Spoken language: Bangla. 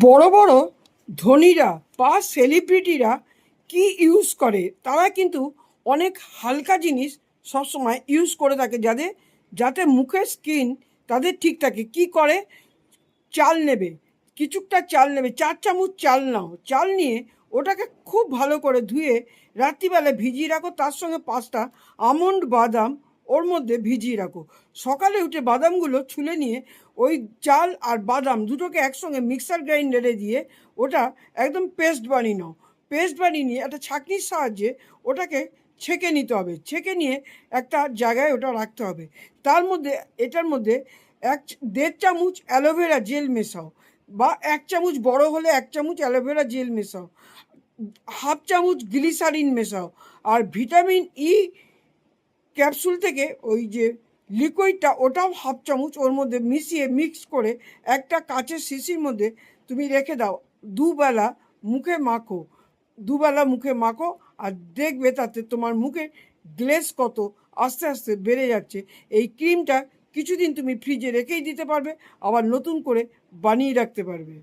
বড় বড় ধনীরা বা সেলিব্রিটিরা কি ইউজ করে? তারা কিন্তু অনেক হালকা জিনিস সবসময় ইউজ করে থাকে যাদের, যাতে মুখের স্কিন তাদের ঠিক থাকে। কি করে? চাল নেবে। কিছুটা চাল নেবে। চার চামচ চাল নাও। চাল নিয়ে ওটাকে খুব ভালো করে ধুয়ে রাত্রিবেলা ভিজিয়ে রাখো। তার সঙ্গে পাঁচটা আমন্ড বাদাম ওর মধ্যে ভিজিয়ে রাখো। সকালে উঠে বাদামগুলো ছুলে নিয়ে ওই চাল আর বাদাম দুটোকে একসঙ্গে মিক্সার গ্রাইন্ডারে দিয়ে ওটা একদম পেস্ট বানিয়ে নাও। পেস্ট বানিয়ে নিয়ে একটা ছাঁকনির সাহায্যে ওটাকে ছেঁকে নিতে হবে। ছেঁকে নিয়ে একটা জায়গায় ওটা রাখতে হবে। তার মধ্যে, এটার মধ্যে এক দেড় চামচ অ্যালোভেরা জেল মেশাও বা এক চামচ বড় হলে এক চামচ অ্যালোভেরা জেল মেশাও। হাফ চামচ গ্লিসারিন মেশাও। আর ভিটামিন ই ক্যাপসুল থেকে ওই যে লিকুইডটা, ওটাও হাফ চামচ ওর মধ্যে মিশিয়ে মিক্স করে একটা কাঁচের শিশির মধ্যে তুমি রেখে দাও। দুবেলা মুখে মাখো। দুবেলা মুখে মাখো আর দেখবে তাতে তোমার মুখে গ্লেস কত আস্তে আস্তে বেড়ে যাচ্ছে। এই ক্রিমটা কিছুদিন তুমি ফ্রিজে রেখেই দিতে পারবে, আবার নতুন করে বানিয়ে রাখতে পারবে।